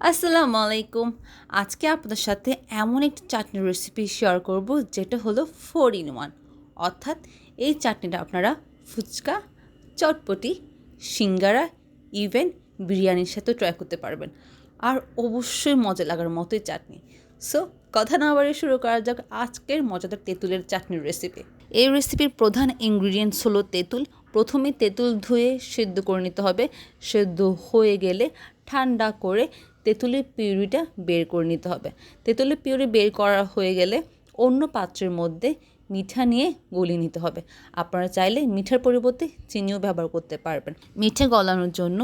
আসসালামু আলাইকুম আজকে আপনাদের সাথে এমন একটি চাটনির রেসিপি শেয়ার করব, যেটা হলো ফোর ইন ওয়ান অর্থাৎ এই চাটনিটা আপনারা ফুচকা, চটপটি, সিঙ্গারা ইভেন বিরিয়ানির সাথেও ট্রাই করতে পারবেন। আর অবশ্যই মজা লাগার মতোই চাটনি। সো কথা না বাড়িয়ে শুরু করা যাক আজকের মজাদার তেঁতুলের চাটনির রেসিপি এই রেসিপির প্রধান ইনগ্রিডিয়েন্টস হলো তেঁতুল। প্রথমে তেঁতুল ধুয়ে সেদ্ধ করে নিতে হবে। সেদ্ধ হয়ে গেলে ঠান্ডা করে তেঁতুলের পিউরিটা বের করে নিতে হবে। তেঁতুলের পিউরি বের করা হয়ে গেলে অন্য পাত্রের মধ্যে মিঠা নিয়ে গলিয়ে নিতে হবে। আপনারা চাইলে মিঠার পরিবর্তে চিনিও ব্যবহার করতে পারবেন। মিঠে গলানোর জন্য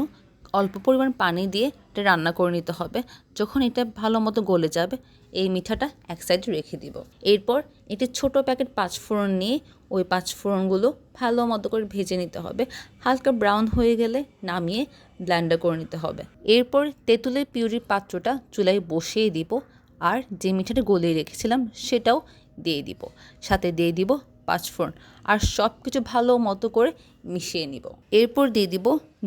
অল্প পরিমাণ পানি দিয়ে এটা রান্না করে নিতে হবে। যখন এটা ভালো মতো গলে যাবে, এই মিঠাটা এক সাইডে রেখে দিব। এরপর একটি ছোট প্যাকেট পাঁচফোড়ন নিয়ে ওই পাঁচফোড়নগুলো ভালো মতো করে ভেজে নিতে হবে। হালকা ব্রাউন হয়ে গেলে নামিয়ে ব্ল্যান্ডার করে নিতে হবে। এরপর তেঁতুলের পিউরির পাত্রটা চুলায় বসিয়ে দিব। আর যে মিঠাটা গলিয়ে রেখেছিলাম সেটাও দিয়ে দিব। সাথে দিয়ে দিব পাঁচফোড়ন আর সব কিছু ভালো মতো করে মিশিয়ে নিব। এরপর দিয়ে দিব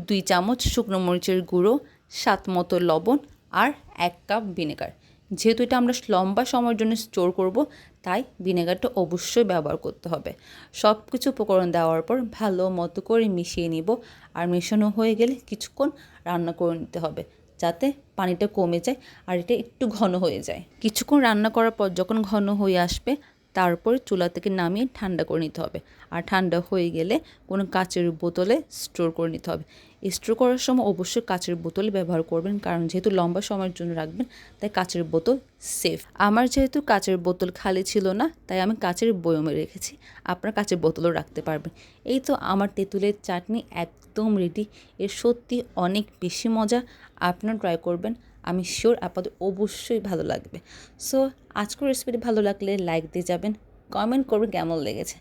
দুই চামচ শুকনো মরিচের গুঁড়ো সাত মতো লবণ আর এক কাপ ভিনেগার। যেহেতু এটা আমরা লম্বা সময়ের জন্য স্টোর করব, তাই ভিনেগারটা অবশ্যই ব্যবহার করতে হবে। সব কিছু উপকরণ দেওয়ার পর ভালো মতো করে মিশিয়ে নিব আর মেশানো হয়ে গেলে কিছুক্ষণ রান্না করে নিতে হবে যাতে পানিটা কমে যায় আর এটা একটু ঘন হয়ে যায়। কিছুক্ষণ রান্না করার পর যখন ঘন হয়ে আসবে তারপর চুলা থেকে নামিয়ে ঠান্ডা করে নিতে হবে। আর ঠান্ডা হয়ে গেলে কোনো কাচের বোতলে স্টোর করে নিতে হবে। স্টোর করার সময় অবশ্যই কাচের বোতল ব্যবহার করবেন, কারণ যেহেতু লম্বা সময়ের জন্য রাখবেন, তাই কাচের বোতল সেফ আমার যেহেতু কাচের বোতল খালি ছিল না, তাই আমি কাচের বয়মে রেখেছি, আপনার কাচের বোতলও রাখতে পারবেন। এই তো আমার তেঁতুলের চাটনি একদম রেডি এর সত্যি অনেক বেশি মজা আপনারা ট্রাই করবেন, আমি শিওর আপনাদের অবশ্যই ভালো লাগবে। সো আজকের রেসিপিটি ভালো লাগলে লাইক দিয়ে যাবেন কমেন্ট করবেন কেমন লেগেছে।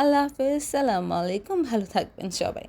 আল্লাহ হাফেজ, সালামু আলাইকুম, ভালো থাকবেন সবাই।